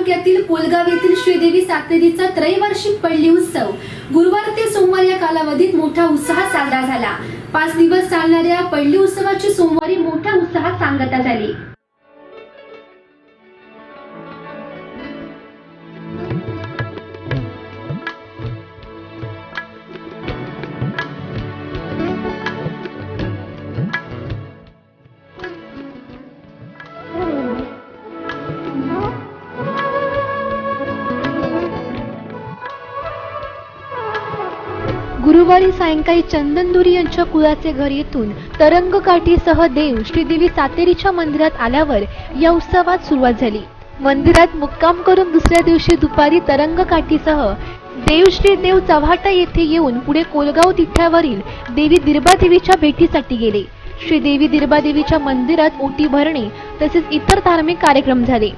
तालुक्यातील कोलगाव येथील श्रीदेवी सातेरीचा त्रैवार्षिक पडली उत्सव. गुरुवार ते सोमवार या कालावधीत मोठा उत्साह साजरा झाला. पाच दिवस चालणाऱ्या पडली उत्सवाची सोमवारी मोठ्या उत्साहात सांगता झाली. गुरुवारी सायंकाळी चंदनदुरी यांच्या कुळाचे घर येथून तरंगकाठीसह देव श्रीदेवी सातेरीच्या मंदिरात आल्यावर या उत्सवात सुरुवात झाली. मंदिरात मुक्काम करून दुसऱ्या दिवशी दुपारी तरंगकाठीसह देव श्री देव चव्हाटा येथे येऊन पुढे कोलगाव तिठ्यावरील देवी दिर्बादेवीच्या भेटीसाठी गेले. श्रीदेवी दिर्बादेवीच्या मंदिरात ओटी भरणे तसेच इतर धार्मिक कार्यक्रम झाले.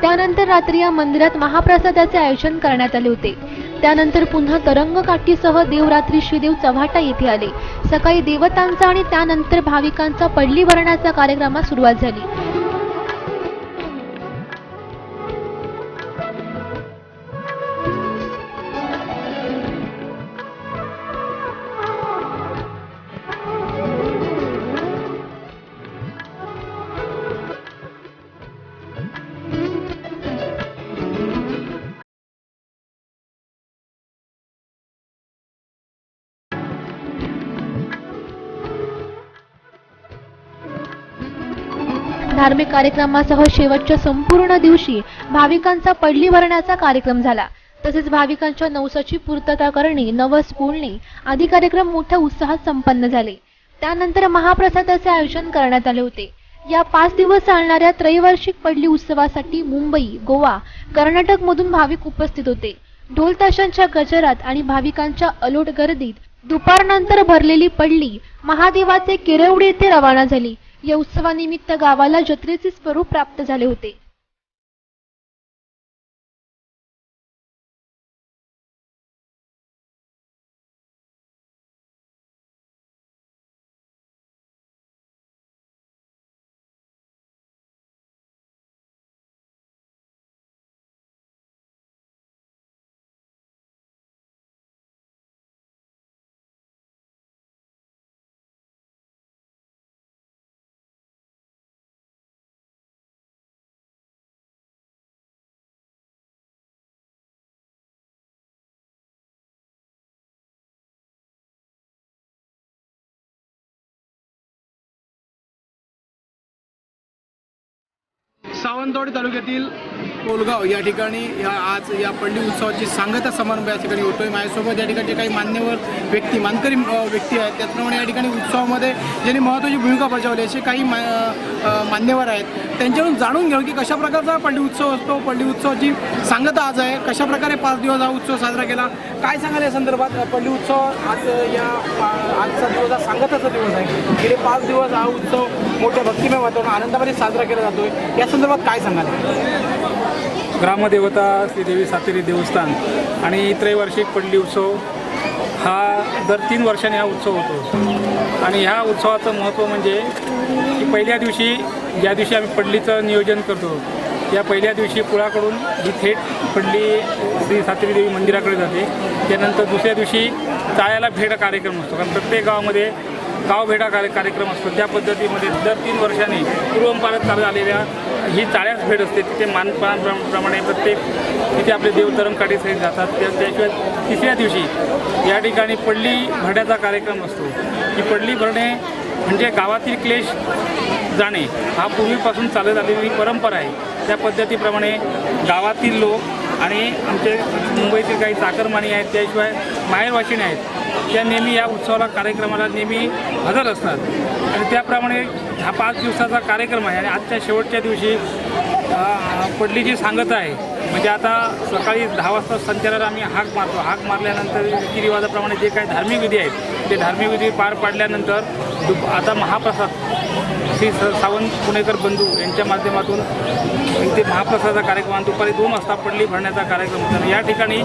त्यानंतर रात्री या मंदिरात महाप्रसादाचे आयोजन करण्यात आले होते. त्यानंतर पुन्हा तरंगकाठीसह देवरात्री श्रीदेव चव्हाटा येथे आले. सकाळी देवतांचा आणि त्यानंतर भाविकांचा पडली भरण्याचा कार्यक्रमास सुरुवात झाली. धार्मिक कार्यक्रमासह शेवटच्या संपूर्ण दिवशी भाविकांचा पडली भरण्याचा कार्यक्रम झाला. तसेच भाविकांच्या नवसाची पूर्तता करणे नवस बोलणे आदी कार्यक्रम मोठ्या उत्साहात संपन्न झाले. त्यानंतर महाप्रसादाचे आयोजन करण्यात आले होते. या पाच दिवस चालणाऱ्या त्रैवार्षिक पडली उत्सवासाठी मुंबई गोवा कर्नाटक मधून भाविक उपस्थित होते. ढोल ताशांच्या गजरात आणि भाविकांच्या अलोट गर्दीत दुपारनंतर भरलेली पडली महादेवाचे किरवडे येथे रवाना झाली. या उत्सवानिमित्त गावाला जत्रेचे स्वरूप प्राप्त झाले होते. सावंतवाडी तालुक्यातील कोलगाव या ठिकाणी या आज या पंडित उत्सवाची सांगता समारंभ या ठिकाणी होतोय. माझ्यासोबत या ठिकाणी काही मान्यवर व्यक्ती मानकरी व्यक्ती आहेत. त्याचप्रमाणे या ठिकाणी उत्सवामध्ये ज्यांनी महत्त्वाची भूमिका बजावली असे काही मा मान्यवर आहेत. त्यांच्याकडून जाणून घेऊ की कशा प्रकारचा पंडित उत्सव असतो. पंडित उत्सवाची सांगता आज आहे. कशा प्रकारे पाच दिवस हा उत्सव साजरा केला? काय सांगाल या संदर्भात? पल्ली पंडित उत्सव आज या पा- आजचा दिवस हा सांगताचा दिवस आहे. गेले पाच दिवस हा उत्सव मोठ्या भक्तिमय वातावरण आनंदामध्ये साजरा केला जातोय. या संदर्भात काय सांगाल? ग्रामदेवता श्रीदेवी सातेरी देवस्थान आणि त्रैवार्षिक पडली उत्सव. हा दर तीन वर्षांनी हा उत्सव होतो. आणि ह्या उत्सवाचं महत्त्व म्हणजे की पहिल्या दिवशी ज्या दिवशी आम्ही पडलीचं नियोजन करतो या पहिल्या दिवशी कुळाकडून ही थेट पडली श्री सातेरी देवी मंदिराकडे जाते. त्यानंतर दुसऱ्या दिवशी चाळ्याला भेट कार्यक्रम असतो. कारण प्रत्येक गावामध्ये गावभेटा कार्य कार्यक्रम असतो. त्या पद्धतीमध्ये दर तीन वर्षांनी पूर्वंपारात चालू आलेल्या ही चाळ्यास भेट असते तिथे मानपानाप्रमाणे प्रत्येक तिथे आपले देव काठीसाठी जातात. त्या त्याशिवाय तिसऱ्या दिवशी या ठिकाणी पडली भरण्याचा कार्यक्रम असतो. की पडली भरणे म्हणजे गावातील क्लेश जाणे हा पूर्वीपासून चालत आलेली परंपरा आहे. त्या पद्धतीप्रमाणे गावातील लोक आणि आमचे मुंबईतील काही चाकरमानी आहेत त्याशिवाय माहेरवाशिणी आहेत त्या नेहमी या उत्सवाला कार्यक्रमाला नेहमी हजर असतात. आणि त्याप्रमाणे हा पाच दिवसाचा कार्यक्रम आहे आणि आजच्या शेवटच्या दिवशी पडलीची सांगत आहे म्हणजे आता सकाळी दहा वाजता संचाराला आम्ही हाक मारतो. हाक मारल्यानंतर रीतिरिवाजाप्रमाणे जे काही धार्मिक विधी आहेत ते धार्मिक विधी पार पाडल्यानंतर दुप आता महाप्रसाद श्री स सावंत पुणेकर बंधू यांच्या माध्यमातून इथे महाप्रसादाचा कार्यक्रम आणि दुपारी दोन वाजता पडली भरण्याचा कार्यक्रम होता. आणि या ठिकाणी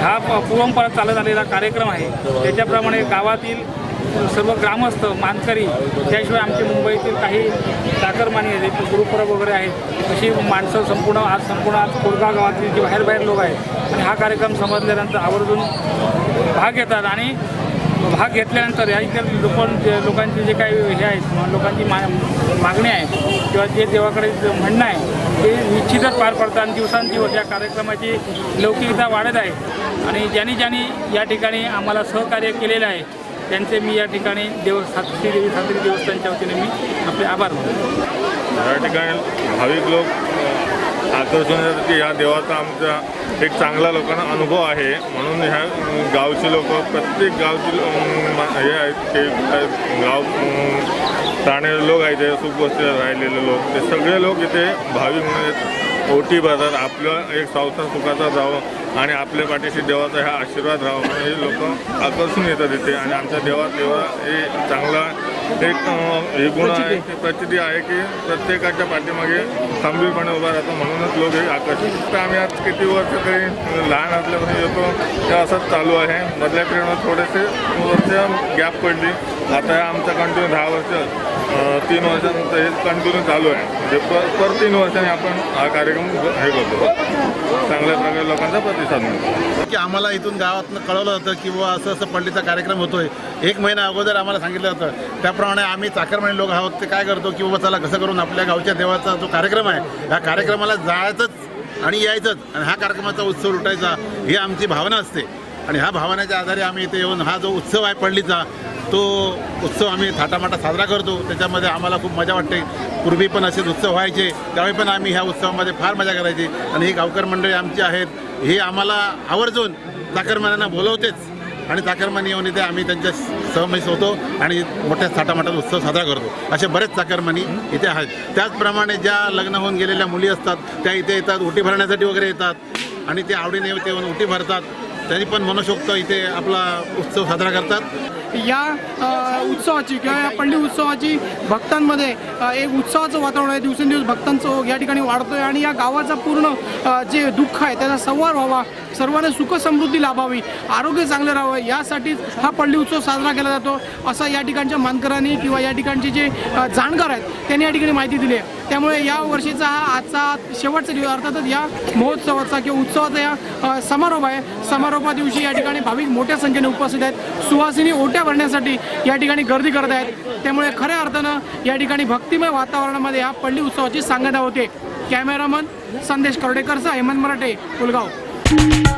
हा प- पूर्वपरा चालत आलेला कार्यक्रम आहे. त्याच्याप्रमाणे गावातील सर्व ग्रामस्थ मानकरी त्याशिवाय आमचे मुंबईतील काही चाकरमानी आहेत गुरुपरब वगैरे आहेत अशी माणसं संपूर्ण आज संपूर्ण आज कोरगाव गावातील जे बाहेर बाहेर लोक आहेत आणि हा कार्यक्रम समजल्यानंतर आवर्जून भाग घेतात. आणि भाग घेतल्यानंतर या इतर लोकां लोकांचे जे काही हे आहेत लोकांची मा मागणी आहे किंवा जे देवाकडे म्हणणं आहे ते निश्चितच पार पडतात आणि दिवसांदिवस या कार्यक्रमाची लौकिकता वाढत आहे. आणि ज्यांनी ज्यांनी या ठिकाणी आम्हाला सहकार्य केलेलं आहे त्यांचे मी या ठिकाणी देव सात्री देवी सात्री देवस्थानच्या वतीने मी आपले आभार मानतो. या ठिकाणी भाविक लोक अ, आकर्षण की ह्या देवाचा आमचा एक चांगला लोकांना अनुभव आहे. म्हणून ह्या गावचे लोक प्रत्येक गावचे हे आहेत ते गाव राहणारे लोक आहेत ते राहिलेले लोक. ते सगळे लोक इथे भाविक म्हणून ओटी भरतात आपलं एक संसार सुखाचा जावं आणि आपल्या पाठीशी देवाचा हा आशीर्वाद राहावा. हे लोक आकर्षून येतात इथे. आणि आमच्या देवा देवा हे चांगला एक हे गुण आहे की प्रचिती आहे की प्रत्येकाच्या पाठीमागे खंबीरपणे उभा राहतो. म्हणूनच लोक हे आकर्षित तर आम्ही आज किती वर्ष तरी लहान असल्यापासून येतो. ते असंच चालू आहे. मधल्या पिरियडमध्ये थोडेसे वर्ष गॅप पडली. आता आमचं कंटिन्यू दहा वर्ष तीन वर्षानंतर हे कंटिन्यू चालू आहे. म्हणजे पर पर तीन वर्षांनी आपण हा कार्यक्रम हे करतो. चांगल्या प्रकारे लोकांचा प्रतिसाद मिळतो. की आम्हाला इथून गावातनं कळवलं होतं की बुवा असं असं पल्लीचा कार्यक्रम होतोय. एक महिना अगोदर आम्हाला सांगितलं होतं. त्याप्रमाणे आम्ही चाकरमाने लोक आहोत ते काय करतो की बाबा चला कसं करून आपल्या गावच्या देवाचा जो कार्यक्रम आहे या कार्यक्रमाला जायचंच आणि यायचंच. आणि हा कार्यक्रमाचा उत्सव लुटायचा ही आमची भावना असते. आणि ह्या भावनेच्या आधारे आम्ही इथे येऊन हा जो उत्सव आहे पडलीचा तो उत्सव आम्ही थाटामाटा साजरा करतो. त्याच्यामध्ये आम्हाला खूप मजा वाटते. पूर्वी पण असेच उत्सव व्हायचे. त्यावेळी पण आम्ही ह्या उत्सवामध्ये फार मजा करायची. आणि ही गावकर मंडळी आमची आहेत. हे आम्हाला आवर्जून चाकरमान्यांना बोलवतेच. आणि चाकरमानी येऊन इथे आम्ही त्यांच्या सहमत होतो आणि मोठ्या थाटामाटात उत्सव साजरा करतो. असे बरेच चाकरमानी इथे आहेत. त्याचप्रमाणे ज्या लग्न होऊन गेलेल्या मुली असतात त्या इथे येतात उटी भरण्यासाठी वगैरे येतात. आणि ते आवडीने येऊन उटी भरतात. त्यांनी पण मनसोक्त इथे आपला उत्सव साजरा करतात. या उत्सवाची किंवा या पंडित उत्सवाची भक्तांमध्ये एक उत्सवाचं वातावरण आहे. दिवसेंदिवस भक्तांचं या ठिकाणी वाढतोय आणि या गावाचा पूर्ण जे दुःख आहे त्याचा संवार व्हावा. सर्वांना सुखसमृद्धी लाभावी. आरोग्य चांगलं राहावं. यासाठीच हा पल्ली उत्सव साजरा केला जातो. असा या ठिकाणच्या मानकरांनी किंवा या ठिकाणचे जे जाणकार आहेत त्यांनी या ठिकाणी माहिती दिली आहे. त्यामुळे या वर्षीचा हा आजचा शेवटचा दिवस अर्थातच या महोत्सवाचा किंवा उत्सवाचा या समारोप आहे. समारोपा दिवशी या ठिकाणी भाविक मोठ्या संख्येने उपस्थित आहेत. सुवासिनी ओट्या भरण्यासाठी या ठिकाणी गर्दी करत आहेत. त्यामुळे खऱ्या अर्थानं या ठिकाणी भक्तिमय वातावरणामध्ये या पल्ली उत्सवाची सांगता होते. कॅमेरामन संदेश कर्डेकरचा हेमंत मराठे पुलगाव